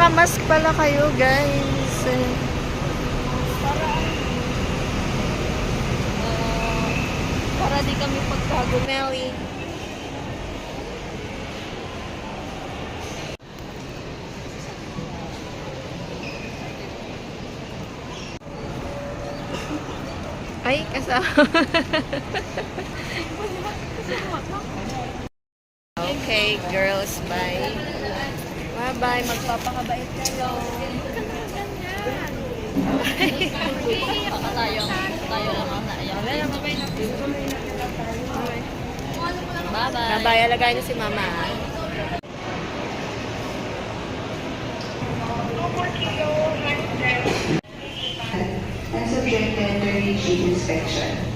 Nakamask pala kayo, guys? Para uh, para di kami pagkagumeli. Ay, kasama. okay, girls, bye. Bye-bye. Magpapakabait kayo. Baka tayo, tayo lang ang naiyak. Bye-bye. Bye-bye. Alagay niyo si mama. and subjected to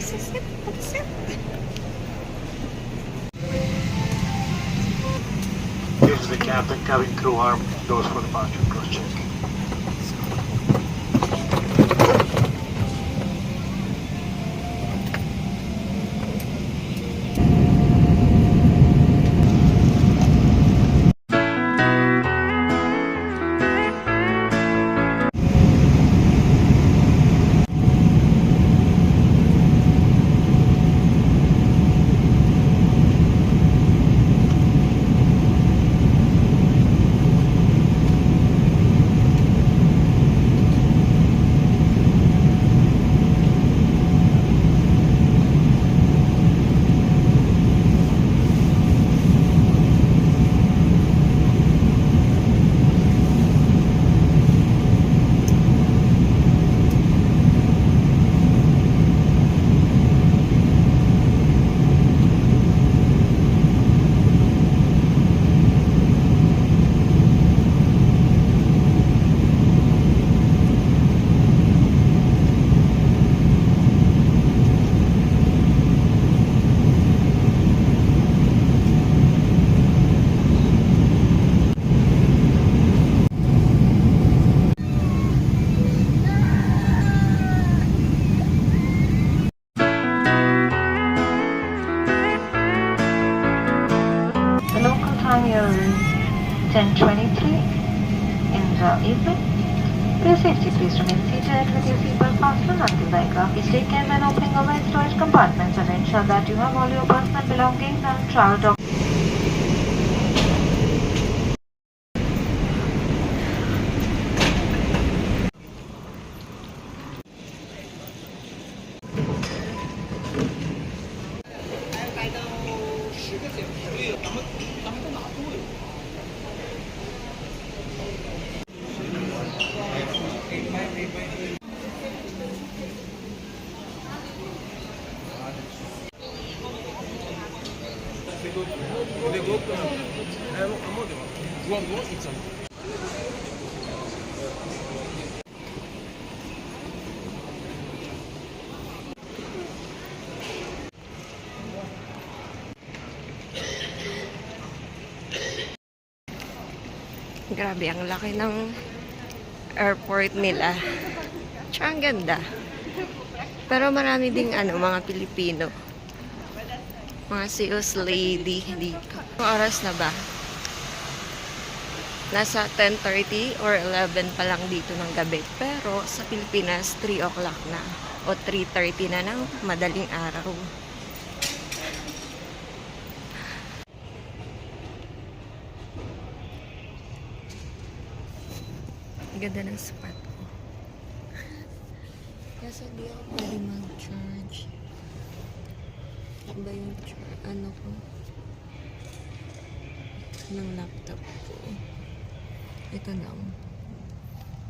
Take a. Here's the captain coming through arm, goes for the punch and cross check. The your safety, please remain seated with your seatbelt fastened until the aircraft is taken when opening overhead storage compartments and ensure that you have all your personal belongings and travel documents. Grabe, ang laki ng airport nila. Tsaka ang ganda. Pero marami ding ano, mga Pilipino. Mga sales lady dito. Anong oras na ba? Nasa 10.30 or 11 pa lang dito ng gabi. Pero sa Pilipinas, 3 o'clock na. O 3.30 na ng madaling araw. Ang Ganda ng spot ko. Kasi di ako pwede mag-charge. Iba yung ano ko ng laptop ko. Ito lang.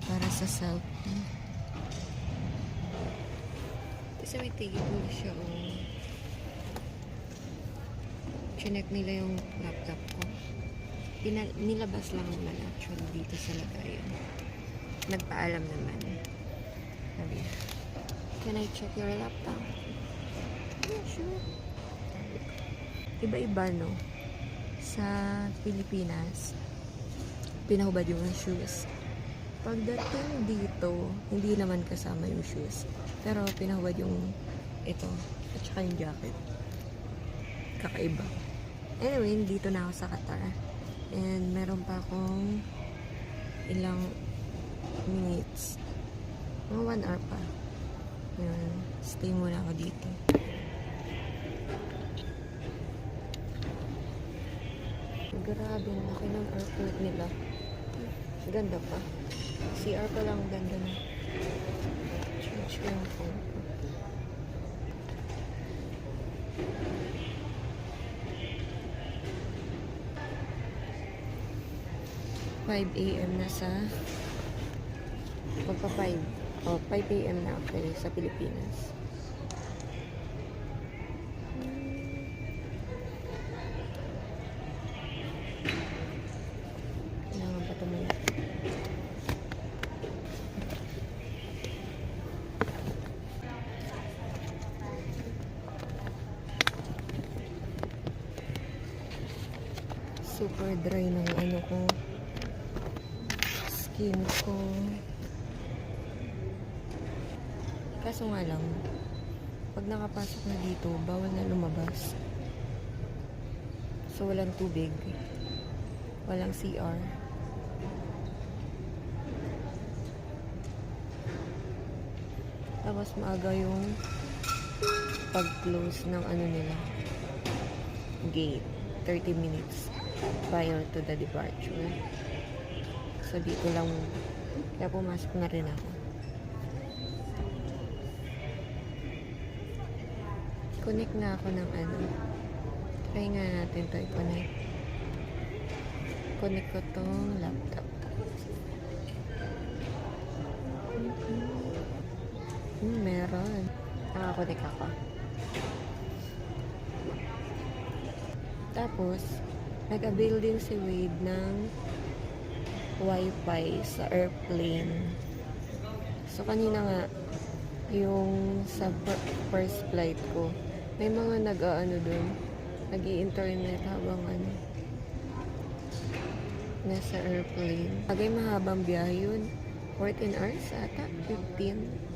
Para sa selfie. Kasi may tigit mo siya oh. Chinek nila yung laptop ko. Pina- nilabas lang naman actually dito sa lagayan. Nagpaalam naman. Sabi, can I check your laptop? Yeah, sure. Iba-iba, no? Sa Pilipinas, pinahubad yung shoes. Pagdating dito, hindi naman kasama yung shoes. Pero pinahubad yung ito, at saka yung jacket. kakaiba. Anyway, dito na ako sa Qatar. And meron pa akong ilang minutes. Mga one hour pa. Yun. Stay muna ako dito. Grabe, ang laki ng airport nila. Ganda pa. CR pa lang ganda na. Yung phone ko. Five AM na sa magpa 5 oh 5 AM na actually sa Pilipinas super dry ng ano ko skin ko Kaso nga lang, pag nakapasok na dito, bawal na lumabas. So, walang tubig. Walang CR. Tapos maaga yung pag-close ng ano nila, gate. 30 minutes prior to the departure. So, dito lang. Kaya pumasok na rin ako. connect nga ako ng ano. Try nga natin to i-connect. Connect ko tong laptop. Hmm, meron. Nakakonect ako. Tapos, nag-avail din si Wade ng wifi sa airplane. So, kanina nga, yung sa fir- first flight ko, may mga nag-aano dun, nag internet habang ano, nasa airplane. Bagay mahabang biyahe yun. 14 hours ata, 15.